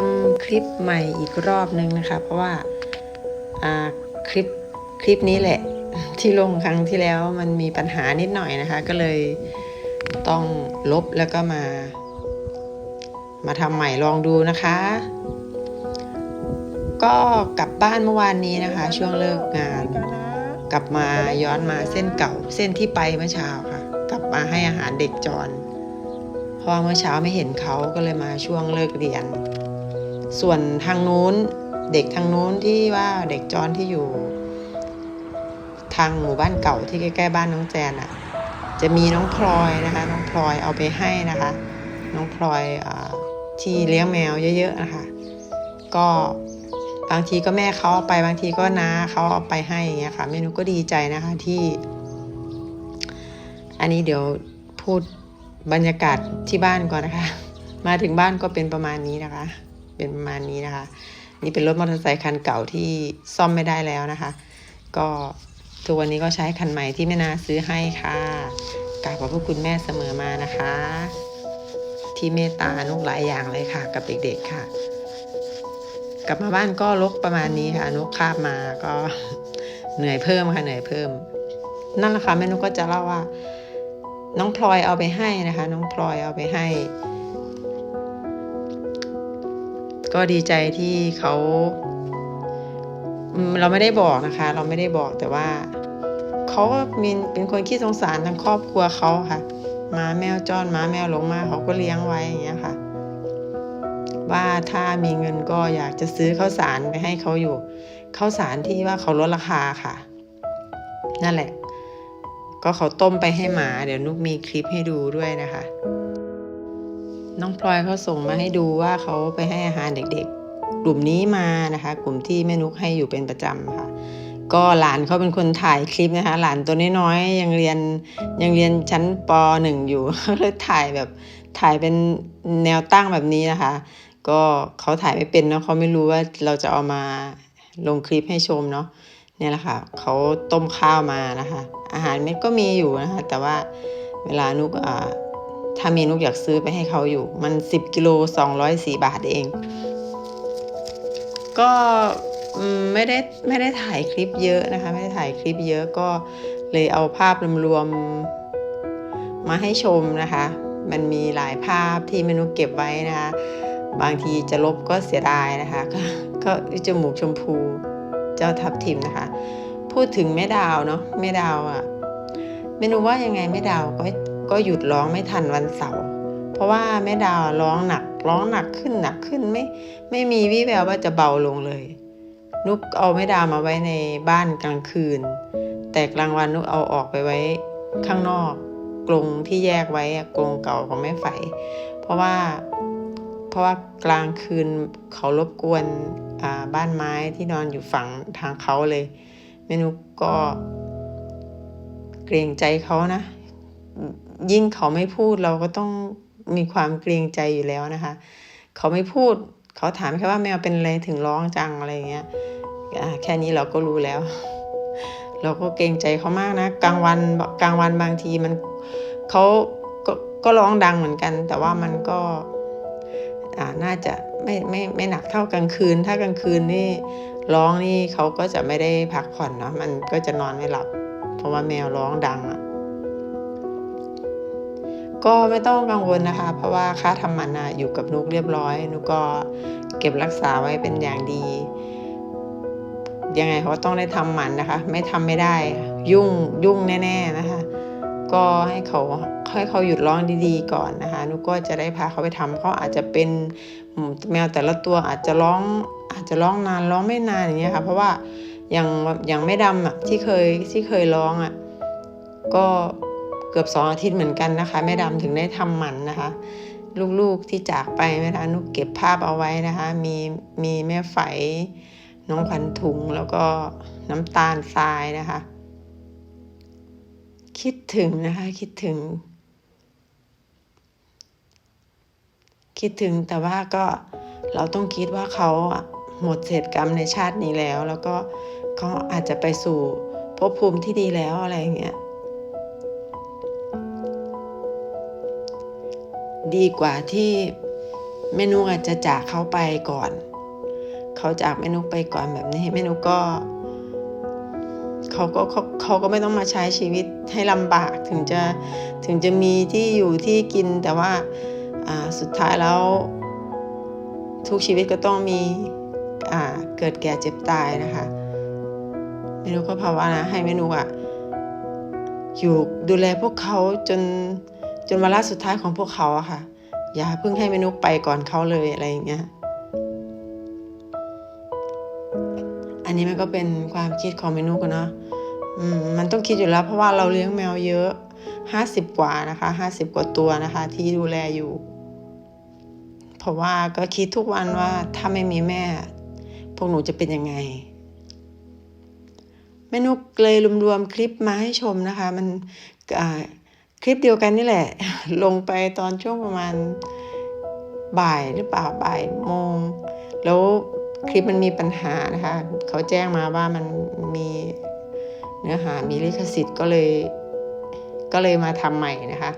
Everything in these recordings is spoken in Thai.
ทำคลิปใหม่อีกรอบนึงนะคะ เพราะว่าอ่าคลิปคลิปนี้แหละที่ลงครั้งที่แล้วมันมีปัญหานิดหน่อยนะคะ ก็เลยต้องลบแล้วก็มา มาทำใหม่ลองดูนะคะ ก็กลับบ้านเมื่อวานนี้นะคะ ช่วงเลิกงาน กลับมาย้อนมาเส้นเก่า เส้นที่ไปเมื่อเช้าค่ะ กลับมาให้อาหารเด็กจร เพราะว่าเมื่อเช้าไม่เห็นเขาก็เลยมาช่วงเลิกเรียน ส่วนทางนู้นเด็กทางนู้นที่ว่าเด็กจรที่อยู่ ทางหมู่บ้านเก่าที่ใกล้ๆบ้านน้องแจนอะ จะมีน้องพลอยนะคะ น้องพลอยเอาไปให้นะคะ น้องพลอยอที่เลี้ยงแมวเยอะ ๆ นะคะ ก็บางทีก็แม่เขาเอาไปบางทีก็น้าเขาเอาไปให้อย่างเงี้ยค่ะเมนูก็ดีใจนะคะที่ อันนี้เดี๋ยวพูดบรรยากาศที่บ้านก่อนนะคะ มาถึงบ้านก็เป็นประมาณนี้นะคะ เป็นประมาณนี้นะคะ นี่เป็นรถมอเตอร์ไซค์คันเก่าที่ซ่อมไม่ได้แล้วนะคะ ก็ทุกวันนี้ก็ใช้คันใหม่ที่แม่นาซื้อให้ค่ะกราบขอบพระคุณแม่เสมอมานะคะ ที่เมตตานุกหลายอย่างเลยค่ะ กับเด็กๆค่ะ กลับมาบ้านก็ลกประมาณนี้ค่ะนุกคาบมาก็เหนื่อยเพิ่มค่ะเหนื่อยเพิ่ม นั่นแหละค่ะแม่นุกก็จะเล่าว่า น้องพลอยเอาไปให้นะคะ น้องพลอยเอาไปให้ ก็ดีใจที่เขาเราไม่ได้บอกนะคะ เราไม่ได้บอกแต่ว่าเขาก็มีเป็นคนขี้สงสารทั้งครอบครัวเขาค่ะหมาแมวจรหมาแมวหลงมาเขาก็เลี้ยงไว้อย่างเงี้ยค่ะ ว่าถ้ามีเงินก็อยากจะซื้อข้าวสารไปให้เขาอยู่ข้าวสารที่ว่าเขาลดราคาค่ะ นั่นแหละ ก็เขาต้มไปให้หมา เดี๋ยวนุกมีคลิปให้ดูด้วยนะคะ น้องพลอยเขาส่งมาให้ดูว่าเขาไปให้อาหารเด็กๆ กลุ่มนี้มานะคะ กลุ่มที่แม่นุกให้อยู่เป็นประจำค่ะ ก็หลานเขาเป็นคนถ่ายคลิปนะคะ หลานตัวน้อยๆยังเรียนยังเรียนชั้นปหนึ่งอยู่เลยถ่ายแบบถ่ายเป็นแนวตั้งแบบนี้นะคะ ก็เขาถ่ายไม่เป็นเนาะเขาไม่รู้ว่าเราจะเอามาลงคลิปให้ชมเนาะเนี่ยแหละค่ะเขาต้มข้าวมานะคะ อาหารเม็ดก็มีอยู่นะคะ แต่ว่าเวลานุกอ่า ถ้ามีนุกอยากซื้อไปให้เขาอยู่ มัน 10กิโล204 บาทเอง ก็ไม่ได้ไม่ได้ถ่ายคลิปเยอะนะคะ ไม่ได้ถ่ายคลิปเยอะก็เลยเอาภาพรวมๆมาให้ชมนะคะ มันมีหลายภาพที่เมนุเก็บไว้นะคะ บางทีจะลบก็เสียดายนะคะ ก็ก็จมูกชมพูเจ้าทับทิมนะคะ พูดถึงแม่ดาวเนาะแม่ดาวอะ่ะเมนูว่ายังไงแม่ดาวก็ ก็หยุดร้องไม่ทันวันเสาร์เพราะว่าแม่ดาวร้องหนัก ร้องหนักขึ้นหนักขึ้นไม่ไม่มีวี่แววว่าจะเบาลงเลย นุกเอาแม่ดาวมาไว้ในบ้านกลางคืน แต่กลางวันนุกเอาออกไปไว้ข้างนอกกรงที่แยกไว้กรงเก่าของแม่ไฝเพราะว่าเพราะว่ากลางคืนเขารบกวนบ้านไม้ที่นอนอยู่ฝั่งทางเขาเลยเมนุกก็เกรงใจเขานะ ยิ่งเขาไม่พูดเราก็ต้องมีความเกรงใจอยู่แล้วนะคะ เขาไม่พูด เขาถามแค่ว่าแมวเป็นอะไรถึงร้องจังอะไรเงี้ยแค่นี้เราก็รู้แล้ว เราก็เกรงใจเขามากนะกลางวันกลางวันบางทีมันเขาก็ก็ร้องดังเหมือนกัน แต่ว่ามันก็น่าจะไม่ไม่ไม่หนักเท่ากลางคืน ถ้ากลางคืนนี่ร้องนี่เขาก็จะไม่ได้พักผ่อนเนาะมันก็จะนอนไม่หลับ เพราะว่าแมวร้องดังอะ่ะ ก็ไม่ต้องกังวลนะคะ เพราะว่าค่าทำหมันอะอยู่กับนุกเรียบร้อย นุกก็เก็บรักษาไว้เป็นอย่างดี ยังไงเขาต้องได้ทำหมันนะคะ ไม่ทำไม่ได้ ยุ่งยุ่งแน่ ๆนะคะ ก็ให้เขาให้เขาหยุดร้องดีๆ ก่อนนะคะ นุกก็จะได้พาเขาไปทำเขาอาจจะเป็นแมวแต่ละตัวอาจจะร้องอาจจะร้องนานร้องไม่นานอย่างเงี้ยค่ะ เพราะว่าอย่างอย่างแม่ดำอะที่เคยที่เคยร้องอะก็ กือบสองอาทิตย์เหมือนกันนะคะ แม่ดำถึงได้ทำหมันนะคะ ลูกๆที่จากไปนะคะนุกเก็บภาพเอาไว้นะคะ มีมีแม่ไฝน้องขวัญถุงแล้วก็น้ำตาลทรายนะคะ คิดถึงนะคะ คิดถึง คิดถึงแต่ว่าก็เราต้องคิดว่าเขาหมดเศษกรรมในชาตินี้แล้ว แล้วก็เขาอาจจะไปสู่ภพภูมิที่ดีแล้วอะไรอย่างเงี้ย ดีกว่าที่แม่นุกอาจจะจากเขาไปก่อน เขาจากแม่นุกไปก่อนแบบนี้แม่นุกก็เขาก็เขาเขาก็ไม่ต้องมาใช้ชีวิตให้ลำบากถึงจะถึงจะมีที่อยู่ที่กินแต่ว่าอ่าสุดท้ายแล้วทุกชีวิตก็ต้องมีอ่าเกิดแก่เจ็บตายนะคะเมนูก็ภาวนาให้เมนูอะอยู่ดูแลพวกเขาจน จนวาระสุดท้ายของพวกเขาอะค่ะ อย่าเพิ่งให้เมนูไปก่อนเขาเลยอะไรอย่างเงี้ยอันนี้มันก็เป็นความคิดของเมนูกันเนาะมมันต้องคิดอยู่แล้ว เพราะว่าเราเลี้ยงแมวเยอะห้าสิบกว่านะคะห้าสิบกว่าตัวนะคะ ที่ดูแลอยู่ เพราะว่าก็คิดทุกวันว่าถ้าไม่มีแม่ พวกหนูจะเป็นยังไงแม่นุกเลยรวมๆคลิปมาให้ชมนะคะ มันอ่า คลิปเดียวกันนี่แหละ ลงไปตอนช่วงประมาณบ่ายหรือเปล่าบ่ายโมง แล้วคลิปมันมีปัญหานะคะ เขาแจ้งมาว่ามันมีเนื้อหามีลิขสิทธิ์ก็เลย ก็เลยมาทำใหม่นะคะ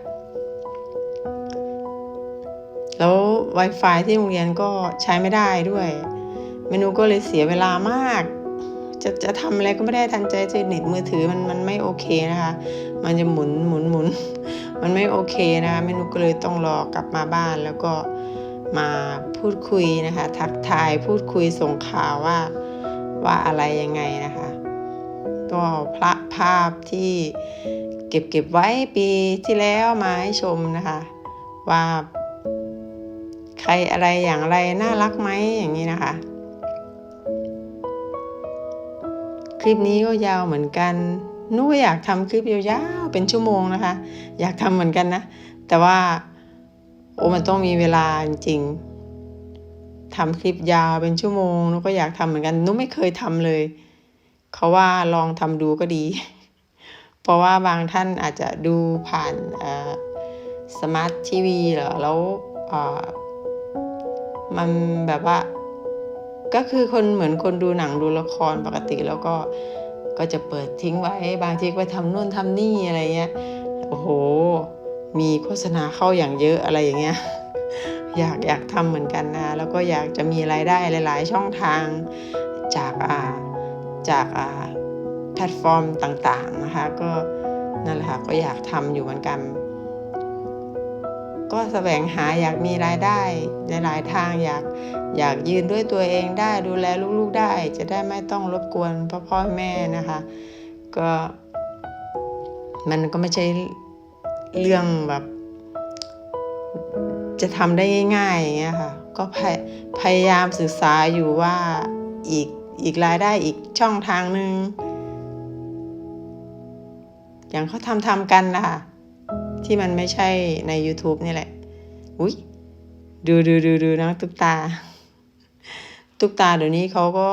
แล้ว Wi-Fi ที่โรงเรียนก็ใช้ไม่ได้ด้วย เมนูก็เลยเสียเวลามาก จะจะทำอะไรก็ไม่ได้ทันใจจะเน็ตมือถือมันมันไม่โอเคนะคะ มันจะหมุนหมุนหมุนมันไม่โอเคนะคะเมนูก็เลยต้องรอกลับมาบ้านแล้วก็มาพูดคุยนะคะ ทักทายพูดคุยส่งข่าวว่าว่าอะไรยังไงนะคะก็พระภาพที่เก็บเก็บไว้ปีที่แล้วมาให้ชมนะคะ ว่าใครอะไรอย่างไรน่ารักไหมอย่างนี้นะคะ คลิปนี้ก็ยาวเหมือนกันนุ้ยอยากทำคลิปยาวๆเป็นชั่วโมงนะคะ อยากทำเหมือนกันนะ แต่ว่าโอ้มันต้องมีเวลาจริงทำคลิปยาวเป็นชั่วโมงนุ้ก็อยากทำเหมือนกันนุ้ไม่เคยทำเลย เขาว่าลองทำดูก็ดี เพราะว่าบางท่านอาจจะดูผ่านสมาร์ททีวีเหรอแล้วมันแบบว่า ก็คือคนเหมือนคนดูหนังดูละครปกติแล้วก็ก็จะเปิดทิ้งไว้บางทีก็ไปทำนู่นทำนี่อะไรเงี้ยโอ้โห มีโฆษณาเข้าอย่างเยอะอะไรอย่างเงี้ยอยากอยากทำเหมือนกันนะแล้วก็อยากจะมีรายได้หลาย ๆ ช่องทางจากอ่าจากอ่าแพลตฟอร์มต่าง ๆ นะคะ ก็นั่นแหละค่ะก็อยากทำอยู่เหมือนกัน ก็แสวงหาอยากมีรายได้ในหลายทางอยากอยากยืนด้วยตัวเองได้ดูแลลูกๆได้ จะได้ไม่ต้องรบกวนพ่อพ่อแม่นะคะ ก็มันก็ไม่ใช่เรื่องแบบ จะทำได้ง่ายๆอย่างเงี้ยค่ะ ก็พยพยายามศึกษาอยู่ว่าอีกอีกรายได้อีกช่องทางหนึ่งอย่างเขาทำทำกันนะคะ ที่มันไม่ใช่ใน YouTube นี่แหละ อุ้ยดูดูดูดูน้องตุ๊กตา ตุ๊กตาเดี๋ยวนี้เขาก็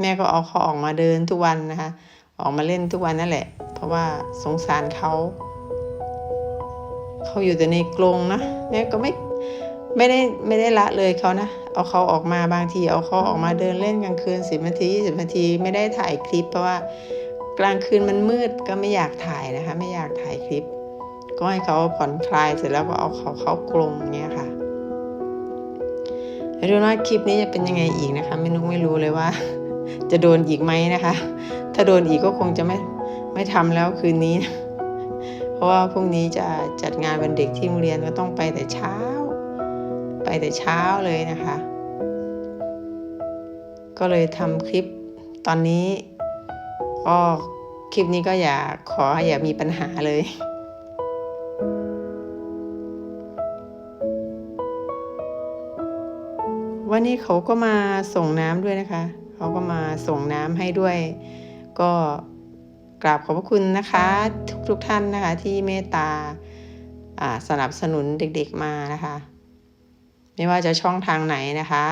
แม่ก็เอาเขาออกมาเดินทุกวันนะคะ ออกมาเล่นทุกวันนั่นแหละ เพราะว่าสงสารเขาเขาอยู่แต่ในกรงนะแม่ก็ไม่ไม่ได้ไม่ได้ละเลยเขานะ เอาเขาออกมาบางที เอาเขาออกมาเดินเล่นกลางคืนสิบนาทียี่สิบนาทีไม่ได้ถ่ายคลิปเพราะว่า กลางคืนมันมืดก็ไม่อยากถ่ายนะคะ ไม่อยากถ่ายคลิป ก็ให้เขาผ่อนคลายเสร็จแล้วก็เอาเขาเข้ากรงเนี้ยค่ะไม่รู้ว่าคลิปนี้จะเป็นยังไงอีกนะคะ ไม่นุกไม่รู้เลยว่า จะโดนอีกไหมนะคะ ถ้าโดนอีกก็คงจะไม่ไม่ทำแล้วคืนนี้นะเพราะว่าพรุ่งนี้จะจัดงานวันเด็กที่โรงเรียนก็ต้องไปแต่เช้า ไปแต่เช้าเลยนะคะ ก็เลยทำคลิปตอนนี้ ก็คลิปนี้ก็อย่าขออย่ามีปัญหาเลย วันนี้เขาก็มาส่งน้ำด้วยนะคะ เขาก็มาส่งน้ำให้ด้วย ก็กราบขอบพระคุณนะคะ ทุกทุกท่านนะคะที่เมตตาสนับสนุนเด็กๆมานะคะ ไม่ว่าจะช่องทางไหนนะคะ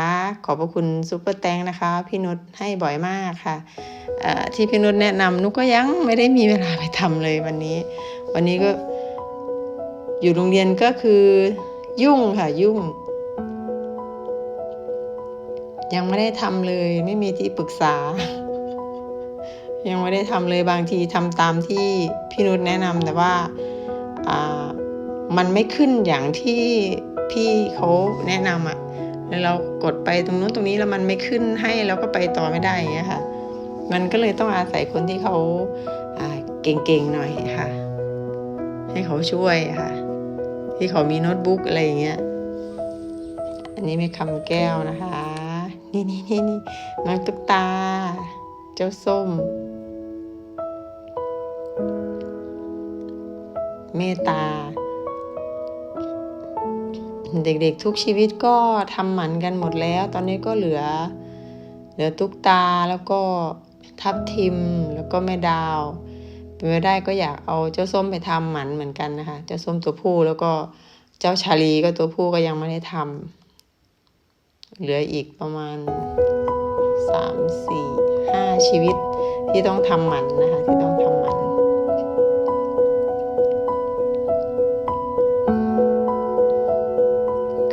ขอบพระคุณซุปเปอร์แตงนะคะ พี่นุชให้บ่อยมากค่ะที่พี่นุชแนะนำนุกก็ยังไม่ได้มีเวลาไปทำเลยวันนี้ วันนี้ก็อยู่โรงเรียนก็คือยุ่งค่ะยุ่ง ยังไม่ได้ทำเลย ไม่มีที่ปรึกษา ยังไม่ได้ทำเลยบางทีทำตามที่พี่นุชแนะนำแต่ว่ามันไม่ขึ้นอย่างที่ ที่เขาแนะนำอะแล้วเรากดไปตรงนู้นตรงนี้แล้วมันไม่ขึ้นให้เราก็ไปต่อไม่ได้อย่างเงี้ยค่ะ มันก็เลยต้องอาศัยคนที่เขาเก่งๆหน่อยค่ะ ให้เขาช่วยค่ะ ที่เขามีโน้ตบุ๊กอะไรอย่างเงี้ย อันนี้มีคำแก้วนะคะ นี่นี่นี่นี่น้องตุ๊กตา เจ้าส้ม เมตตา เด็กๆทุกชีวิตก็ทำหมันกันหมดแล้ว ตอนนี้ก็เหลือ เหลือตุ๊กตาแล้วก็ทับทิมแล้วก็แม่ดาวเป็นไปได้ก็อยากเอาเจ้าส้มไปทำหมันเหมือนกันนะคะ เจ้าส้มตัวผู้แล้วก็เจ้าชาลีก็ตัวผู้ก็ยังไม่ได้ทำเหลืออีกประมาณสามสี่ห้าชีวิตที่ต้องทำหมันนะคะที่ต้องทำ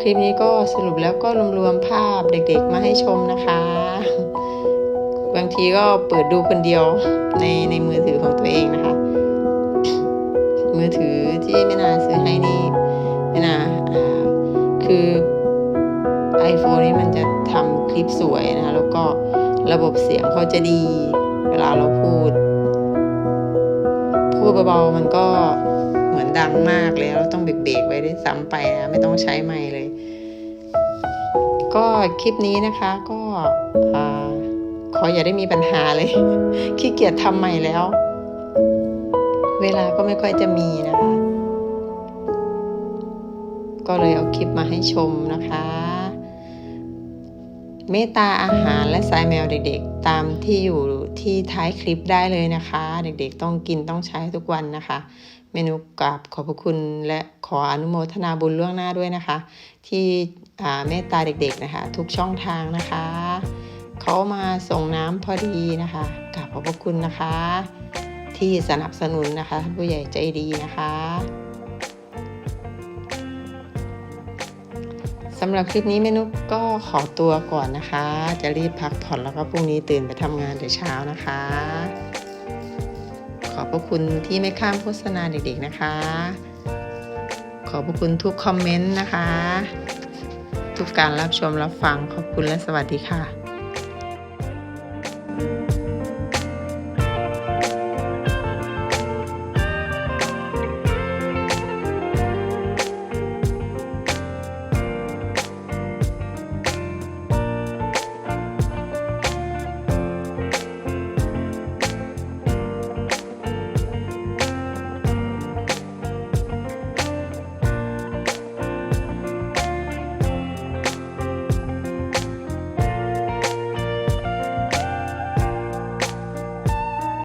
ลิปนี้ก็สรุปแล้วก็รวมๆภาพเด็กๆมาให้ชมนะคะ บางทีก็เปิดดูคนเดียวในในมือถือของตัวเองนะคะ มือถือที่แม่นาซื้อให้นี่แม่นาคือ iPhone นี้มันจะทำคลิปสวยนะคะ แล้วก็ระบบเสียงเขาจะดี เวลาเราพูด พูดเบาๆมันก็ มือนดังมากแล้วต้องเบรกๆไว้ด้ซ้ำไปนะไม่ต้องใช้ไมค์เลย ก็คลิปนี้นะคะก็ขออย่าได้มีปัญหาเลยขี้เกียจทำใหม่แล้ว เวลาก็ไม่ค่อยจะมีนะคะ ก็เลยเอาคลิปมาให้ชมนะคะเมตตาอาหารและสายแมวเด็กๆ ตามที่อยู่ ที่ท้ายคลิปได้เลยนะคะ เด็กๆต้องกินต้องใช้ทุกวันนะคะ เมนูกราบขอบพระคุณและขออนุโมทนาบุญล่วงหน้าด้วยนะคะ ที่เมตตาเด็กๆนะคะ ทุกช่องทางนะคะ เขามาส่งน้ำพอดีนะคะกราบขอบพระคุณนะคะ ที่สนับสนุนนะคะผู้ใหญ่ใจดีนะคะ สำหรับคลิปนี้เมนุกก็ขอตัวก่อนนะคะ จะรีบพักผ่อนแล้วก็พรุ่งนี้ตื่นไปทำงานแต่เช้านะคะ ขอบพระคุณที่ไม่ข้ามโฆษณาเด็กๆนะคะ ขอบพระคุณทุกคอมเมนต์นะคะ ทุกการรับชมรับฟังขอบคุณและสวัสดีค่ะ